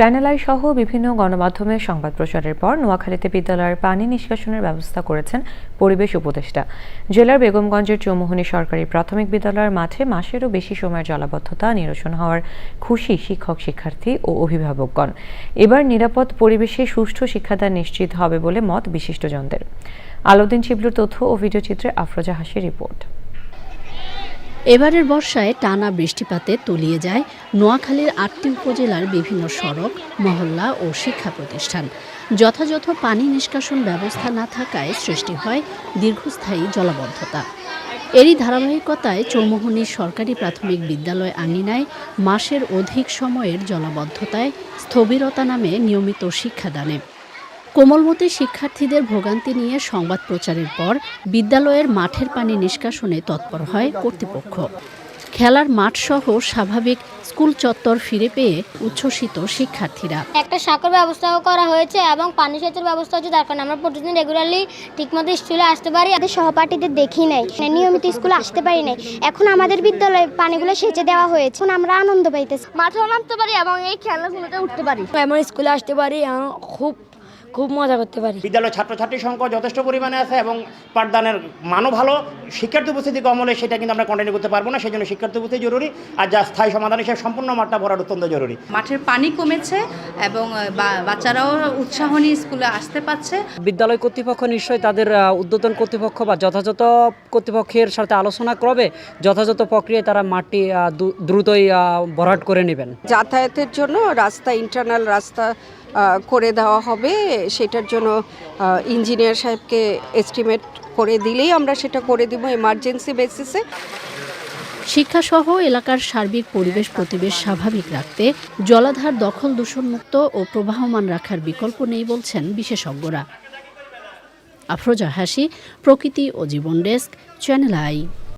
Channel I সহ বিভিন্ন গণমাধ্যমে সংবাদ প্রচারের পর নোয়াখালীতে বিদ্যালয়ের পানি নিষ্কাশনের ব্যবস্থা করেছেন পরিবেশ উপদেষ্টা। জেলার বেগমগঞ্জের চৌমুহনী সরকারি প্রাথমিক বিদ্যালয়ের মাঠে মাসেরও বেশি সময়ের জলাবদ্ধতা, নিরসন হওয়ার খুশি শিক্ষক, শিক্ষার্থী ও অভিভাবকগণ। এবার নিরাপদ পরিবেশে সুষ্ঠু শিক্ষাদান নিশ্চিত হবে বলে মত বিশিষ্টজনদের। আলোদিন চিবলুর তথ্য ও ভিডিওচিত্রে আফরোজা হাসির রিপোর্ট। এবারের বর্ষায় টানা বৃষ্টিপাতে তলিয়ে যায় নোয়াখালীর আটটি উপজেলার বিভিন্ন সড়ক, মহল্লা ও শিক্ষা প্রতিষ্ঠান। যথাযথ পানি নিষ্কাশন ব্যবস্থা না থাকায় সৃষ্টি হয় দীর্ঘস্থায়ী জলাবদ্ধতা। এরই ধারাবাহিকতায় চৌমোহনী সরকারি প্রাথমিক বিদ্যালয় আঙিনায় মাসের অধিক সময়ের জলাবদ্ধতায় স্থবিরতা নামে নিয়মিত শিক্ষাদানে। কোমলমতি শিক্ষার্থীদের ভোগান্তি নিয়ে সংবাদ প্রচারের পর বিদ্যালয়ের মাঠের পানি নিষ্কাশনে তৎপর হয় কর্তৃপক্ষ। খেলার মাঠ সহ স্বাভাবিক স্কুল চত্বর ফিরে পেয়ে উচ্ছ্বসিত শিক্ষার্থীরা। একটা সাঁকর ব্যবস্থাও করা হয়েছে এবং পানি সেচের ব্যবস্থা হচ্ছে তার কারণে আমরা প্রতিদিন রেগুলারলি ঠিকমতো স্কুলে আসতে পারি। আমাদের সহপাঠীদের দেখি নাই মানে নিয়মিত স্কুলে আসতে পারি নাই। এখন আমাদের বিদ্যালয়ে পানিগুলো সেচে দেওয়া হয়েছে। এখন আমরা আনন্দ পাইতেছি। মাঠেও নামতে পারি এবং এই খেলাধুলোতে উঠতে পারি। এমন স্কুলে আসতে পারি খুব খুব মজা করতে পারি। বিদ্যালয় ছাত্রছাত্রীর সংখ্যা যথেষ্ট পরিমাণে আছে এবং পাঠদানের মানও ভালো। শিক্ষার্থী উপস্থিতি কম হলে সেটা কিন্তু আমরা কন্টিনিউ করতে পারব না সেই জন্য শিক্ষার্থী উপস্থিতি জরুরি আর যা স্থায়ী সমাধান হিসেবে সম্পূর্ণ মাঠটা ভরার অত্যন্ত জরুরি। মাঠের পানি কমেছে এবং বা- বাচ্চারাও উৎসাহ নিয়ে স্কুলে আসতে পারছে। বিদ্যালয় কর্তৃপক্ষ নিশ্চয়ই তাদের ঊর্ধ্বতন কর্তৃপক্ষ বা যথাযথ কর্তৃপক্ষের সাথে আলোচনা করবে। যথাযথ প্রক্রিয়ায় তারা মাঠটি দ্রুতই ভরাট করে নেবেন। যাতায়াতের জন্য রাস্তা ইন্টারনাল রাস্তা করে দেওয়া হবে। সেটার জন্য ইঞ্জিনিয়ার সাহেবকে এস্টিমেট করে দিলেই আমরা সেটা করে দিব এমার্জেন্সি বেসিসে শিক্ষাসহ এলাকার সার্বিক পরিবেশ প্রতিবেশ স্বাভাবিক রাখতে জলাধার দখল দূষণমুক্ত ও প্রবাহমান রাখার বিকল্প নেই বলছেন বিশেষজ্ঞরা। আফরোজা হাসি, প্রকৃতি ও জীবন ডেস্ক, চ্যানেল আই।